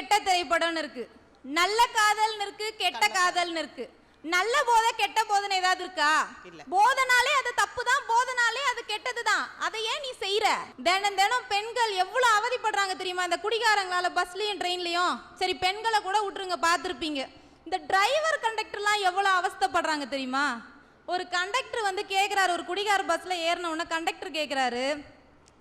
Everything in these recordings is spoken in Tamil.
கெட்ட திரைப்படம்னு இருக்கு. நல்ல காதல்னு இருக்கு கெட்ட காதல்னு இருக்கு. நல்ல போதை கெட்ட போதனை ஏதாவது இருக்கா? இல்ல. போதனாலே அது தப்பு தான் போதனாலே அது கெட்டது தான் அதை ஏன் நீ செய்யற தினம் தினம் பெண்கள் எவ்வளவு அவதிப்படுறாங்க தெரியுமா? இந்த குடிகாரங்களால பஸ்லயும் ட்ரெயின்லயும். சரி பெண்களை கூட விட்டுருங்க பார்த்துருப்பீங்க. இந்த டிரைவர் கண்டக்டர்லாம் எவ்வளவு அவஸ்தைப்படுறாங்க தெரியுமா? ஒரு கண்டக்டர் வந்து கேட்குறாரு ஒரு குடிகார பஸ்ல ஏறின உடனே கண்டக்டர் கேட்குறாரு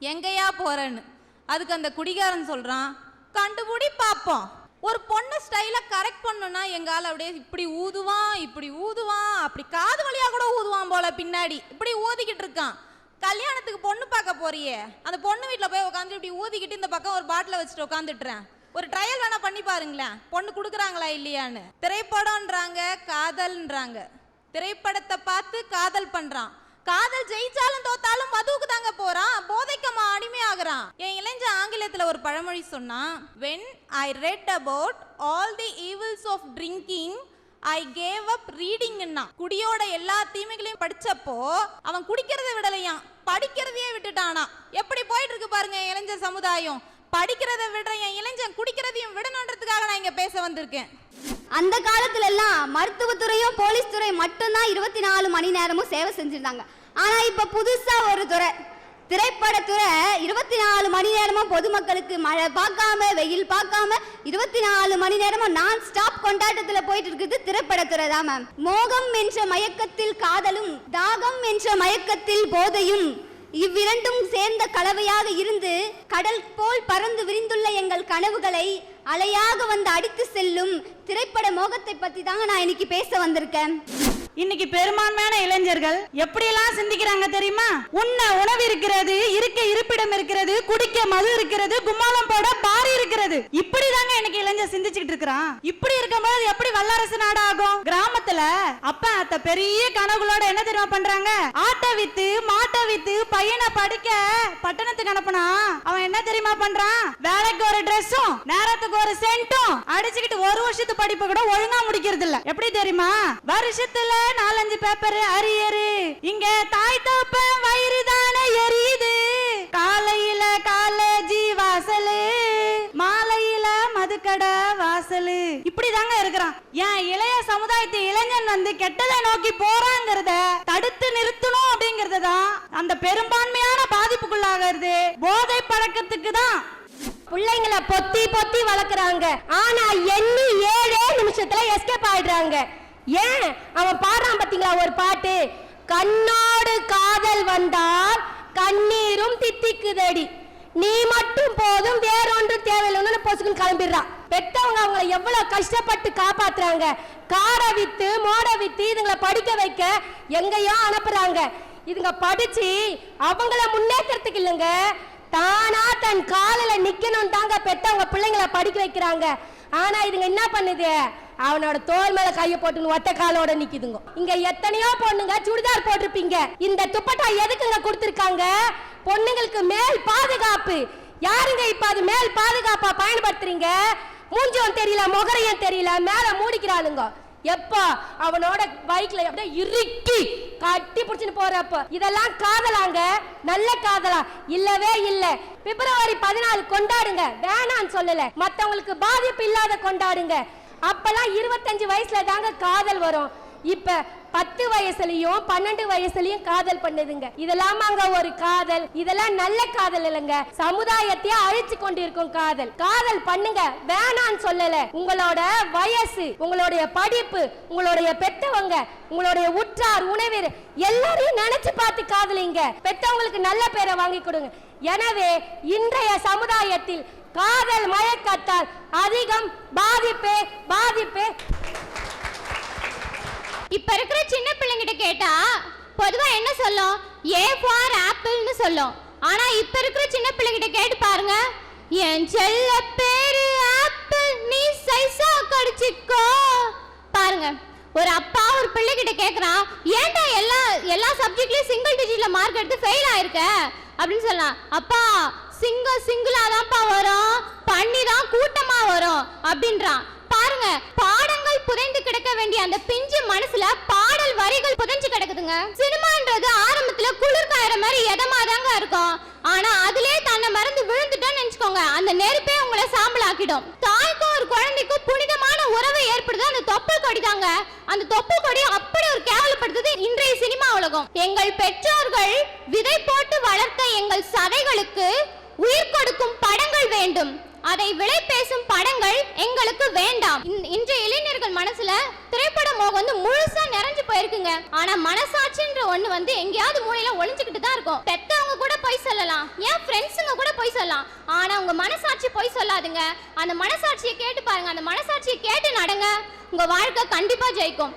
எங்கேயா போறேன்னு? அதுக்கு அந்த குடிகாரன் சொல்றான் கண்டுபிடி பார்ப்போம் ஒரு பொண்ணு ஸ்டைலை கரெக்ட் பண்ணுனா எங்கால அப்படியே இப்படி ஊதுவான் இப்படி ஊதுவான் அப்படி காது வழியா கூட ஊதுவான் போல பின்னாடி. இப்படி ஊதிக்கிட்டு இருக்கான். கல்யாணத்துக்கு பொண்ணு பார்க்க போறியே. அந்த பொண்ணு வீட்டில் போய் உட்காந்து இப்படி ஊதிக்கிட்டு இந்த பக்கம் ஒரு பாட்டில் வச்சுட்டு உட்காந்துட்டுறேன் ஒரு ட்ரையல் வேணா பண்ணி பாருங்களேன். பொண்ணு கொடுக்குறாங்களா இல்லையான்னு. திரைப்படம்ன்றாங்க காதல்ன்றாங்க. திரைப்படத்தை பார்த்து காதல் பண்ணுறான் காதல் ஜெயிச்சாலும் தோத்தாலும் மதுவுக்கு தாங்க போறான். போதைக்கமா அடிமையாகிறான். என் இளைஞ ஆங்கிலத்துல ஒரு பழமொழி சொன்னான் when I read about all the evils of drinking I gave up ரீடிங்னா குடியோட எல்லா தீமைகளையும் படிச்சப்போ அவன் குடிக்கிறதை விடலையாம். படிக்கிறதையே விட்டுட்டானா. எப்படி போயிட்டு இருக்கு பாருங்க என் இளைஞர் சமுதாயம். படிக்கிறதை விடுற என் இளைஞன் குடிக்கிறதையும் விடணுன்றதுக்காக நான் இங்க பேச வந்திருக்கேன். அந்த காலத்துல எல்லாம் மருத்துவத்துறையும் போலீஸ் துறை மட்டும்தான் இருபத்தி நாலு மணி நேரமும் சேவை செஞ்சிருந்தாங்க. ஆனா இப்ப புதுசா ஒரு துறை. திரைப்படத்துறை இருபத்தி நாலு மணி நேரமும் பொதுமக்களுக்கு மழை பார்க்காம வெயில் பார்க்காம இருபத்தி நாலு மணி நேரமும் நான் ஸ்டாப் கொண்டாட்டத்துல போயிட்டு இருக்குது திரைப்படத்துறை தான் மேம் மோகம் என்ற மயக்கத்தில் காதலும் தாகம் என்ற மயக்கத்தில் போதையும் இவ்விரண்டும் சேர்ந்த கலவையாக இருந்து கடல் போல் பறந்து விரிந்துள்ள எங்கள் கனவுகளை அலையாக வந்து அடித்து செல்லும் திரைப்பட மோகத்தை பத்தி தாங்க நான் இன்னைக்கு பேச வந்திருக்கேன். இன்னைக்கு பெரும்பான்மையான இளைஞர்கள் எப்படியெல்லாம் சிந்திக்கிறாங்க தெரியுமா? உண்ண உணவு இருக்கிறது இருக்க இருப்பிடம் இருக்கிறது குடிக்க மது இருக்கிறது கும்மாளம் போட பாரி இருக்கிறது. இப்படிதாங்க இன்னைக்கு இளைஞர் சிந்திச்சுக்கிட்டு இருக்கிறான். இப்படி இருக்கும்போது எப்படி வல்லரசு நாடாகும்? போல அப்பா அத்த பெரிய கனவுகளோட என்ன தெரியுமா பண்றாங்க? ஆட்டை வித்து மாட்டை வித்து பையனை படிக்க பட்டணத்துக்கு அனுப்புனா அவன் என்ன தெரியுமா பண்றான்? வேலைக்கு ஒரு ட்ரெஸ்ஸும் நேரத்துக்கு ஒரு சென்ட்டும் அடிச்சுக்கிட்டு ஒரு வருஷத்து படிப்பு கூட ஒழுங்கா முடிக்கிறது இல்ல எப்படி தெரியுமா? வருஷத்துல நாலஞ்சு பேப்பர் அரியரு. இங்க தாய் தோப்பன் வயிறு தானே எரியுது. வாசலு இருக்கிறான். ஏன் இளைய சமுதாயத்து இளைஞன் வந்து கெட்டதை நோக்கி போறாங்கிறத தடுத்து நிறுத்தணும் அப்படிங்கறது தான் அந்த பெரும்பான்மையான பாதிப்புக்குள்ளாகிறது. போதை பழக்கத்துக்கு தான். பிள்ளைங்களை பொத்தி பொத்தி வளர்க்குறாங்க. ஆனா எண்ணி ஏழே நிமிஷத்துல எஸ்கேப் ஆயிடுறாங்க. ஏன்? அவன் பாடுறான் பாத்தீங்களா ஒரு பாட்டு? கண்ணோடு காதல் வந்தால் கண்ணீரும் தித்திக்குதடி. நீ மட்டும் போதும் வேறொன்றும் தேவையில்லைன்னு பொசுக்குன்னு கிளம்பிடுறான். பெத்தவங்க அவங்கள எவ்வளவு கஷ்டப்பட்டு காப்பாத்துறாங்க? காரை வித்து மோட வித்து இதுங்களை படிக்க வைக்க எங்கேயோ அனுப்புறாங்க. இதுங்க படிச்சு அவங்கள முன்னேற்றத்துக்கு இல்லைங்க. தானா தன் காலில் நிக்கணும் தாங்க பெத்தவங்க பிள்ளைங்கள படிக்க வைக்கிறாங்க. ஆனா இதுங்க என்ன பண்ணுது? அவனோட தோல் மேல கைய போட்டுன்னு ஒத்த காலோட நிக்குதுங்க. இங்க எத்தனையோ பொண்ணுங்க சுடிதார் போட்டிருப்பீங்க. இந்த துப்பட்டா எதுக்குங்க கொடுத்துருக்காங்க? பொண்ணுங்களுக்கு மேல் பாதுகாப்பு. யாருங்க இப்ப அது மேல் பாதுகாப்பா பயன்படுத்துறீங்க? மூஞ்சும் தெரியல முகரையும் தெரியல மேல மூடிக்கிறாளுங்க. எப்போ அவனோட பைக்ல அப்படியே இறுக்கி கட்டி பிடிச்சின்னு போறப்ப இதெல்லாம் காதலாங்க நல்ல காதலா? இல்லவே இல்ல. பிப்ரவரி பதினாலு கொண்டாடுங்க. வேணான்னு சொல்லல. மத்தவங்களுக்கு பாதிப்பு இல்லாத கொண்டாடுங்க. அப்பெல்லாம் இருபத்தஞ்சு வயசுல தாங்க காதல் வரும். இப்ப பத்து வயசுலயும் பன்னெண்டு வயசுலயும் காதல் பண்ணுதுங்க. இதெல்லாம் அங்க ஒரு காதல். இதெல்லாம் நல்ல காதல் இல்லைங்க. சமுதாயத்தையே அழிச்சு கொண்டிருக்கும் காதல். காதல் பண்ணுங்க. வேணான்னு சொல்லல. உங்களோட வயசு உங்களுடைய படிப்பு உங்களுடைய பெத்தவங்க உங்களுடைய உற்றார் உணவீர் எல்லாரையும் நினைச்சு பார்த்து காதலிங்க. பெத்தவங்களுக்கு நல்ல பேரை வாங்கி கொடுங்க. எனவே இன்றைய சமுதாயத்தில் காதல் மயக்கத்தால் அதிகம் பாதிப்பே பாதிப்பே இப்ப இருக்கிற சின்ன பிள்ளைங்கிட்ட கேட்டா பொதுவா என்ன சொல்லும்? ஏ ஃபார் ஆப்பிள்னு சொல்லும். ஆனா இப்ப இருக்கிற சின்ன பிள்ளைங்கிட்ட கேட்டு பாருங்க. என் செல்ல பேரு ஆப்பிள் நீ சைஸா கடிச்சிக்கோ. பாருங்க. ஒரு அப்பா ஒரு பிள்ளைகிட்ட கேக்குறான் ஏன்டா எல்லா எல்லா சப்ஜெக்ட்லயும் சிங்கிள் டிஜிட்ல மார்க் எடுத்து ஃபெயில் ஆயிருக்க? அப்படின்னு சொல்லலாம் அப்பா சிங்கிள் சிங்கிளா தான்ப்பா வரும். பண்ணி தான் கூட்டமா வரும். அப்படின்றான். பாருங்க பாடம் அந்த பிஞ்சு மனசுல பாடல் வரிகள் புதஞ்சு கிடக்குதுங்க. சினிமான்றது ஆரம்பத்துல குளிர் காயற மாதிரி எதமா தாங்க இருக்கும். ஆனா அதிலே தன்னை மறந்து விழுந்துட்டோம்னு நினைச்சுக்கோங்க. அந்த நெருப்பே உங்களை சாம்பலாக்கிடும். தாய்க்கும் ஒரு குழந்தைக்கும் புனிதமான உறவை ஏற்படுது. அந்த தொப்புள் கொடி தாங்க அந்த தொப்புள் கொடி அப்படி ஒரு கேவலப்படுத்துது இன்றைய சினிமா உலகம். எங்கள் பெற்றோர்கள் விதை போட்டு வளர்த்த எங்கள் சதைகளுக்கு உயிர் கொடுக்கும் படங்கள் வேண்டும். அதை விலை பேசும் படங்கள் எங்களுக்கு வேண்டாம். இன்- இன்றைய இளைஞர்கள் மனசுல திரைப்பட மோகம் வந்து முழுசா நிறைஞ்சு போயிருக்குங்க. ஆனா மனசாட்சின்ற ஒண்ணு வந்து எங்கேயாவது மூலையில ஒளிஞ்சுக்கிட்டு தான் இருக்கும். பெத்தவங்க கூட பொய் சொல்லலாம். ஏன் ஃப்ரெண்ட்ஸுங்க கூட பொய் சொல்லலாம். ஆனா உங்க மனசாட்சி பொய் சொல்லாதுங்க. அந்த மனசாட்சியை கேட்டு பாருங்க. அந்த மனசாட்சியை கேட்டு நடங்க. உங்க வாழ்க்கை கண்டிப்பா ஜெயிக்கும்.